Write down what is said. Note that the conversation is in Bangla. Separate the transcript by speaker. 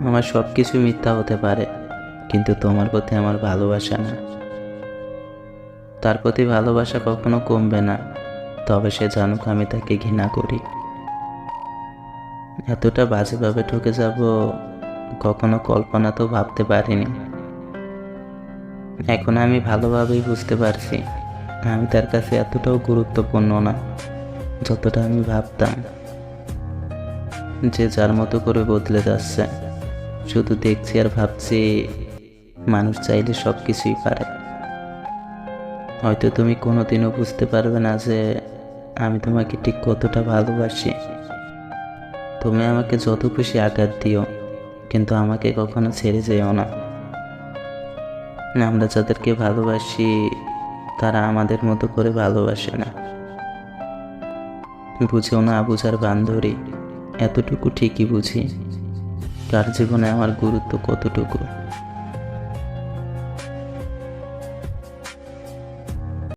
Speaker 1: আমার সব কিছু মিথ্যা হতে পারে, কিন্তু তোমার প্রতি আমার ভালোবাসা না। তার প্রতি ভালোবাসা কখনো কমবে না, তবে সে জানুক আমি তাকে ঘৃণা করি। এতটা বাজেভাবে ঠকে যাব, কখনো কল্পনা তো ভাবতে পারিনি। এখন আমি ভালোভাবেই বুঝতে পারছি, আমি তার কাছে এতটাও গুরুত্বপূর্ণ না, যতটা আমি ভাবতাম। যে যার মতো করে বদলে যাচ্ছে। শুধু দেখছি আর ভাবছি মানুষ চাইলে সব কিছুই পারে। হয়তো তুমি কোনোদিনও বুঝতে পারবে না যে আমি তোমাকে ঠিক কতটা ভালোবাসি। তুমি আমাকে যত খুশি আঘাত দিও, কিন্তু আমাকে কখনো ছেড়ে যেও না। আমরা যাদেরকে ভালোবাসি, তারা আমাদের মতো করে ভালোবাসে না। বুঝেও না বুঝার বান্ধবী, এতটুকু ঠিকই বুঝি। কার জীবনে আমার গুরুত্ব কতটুকু?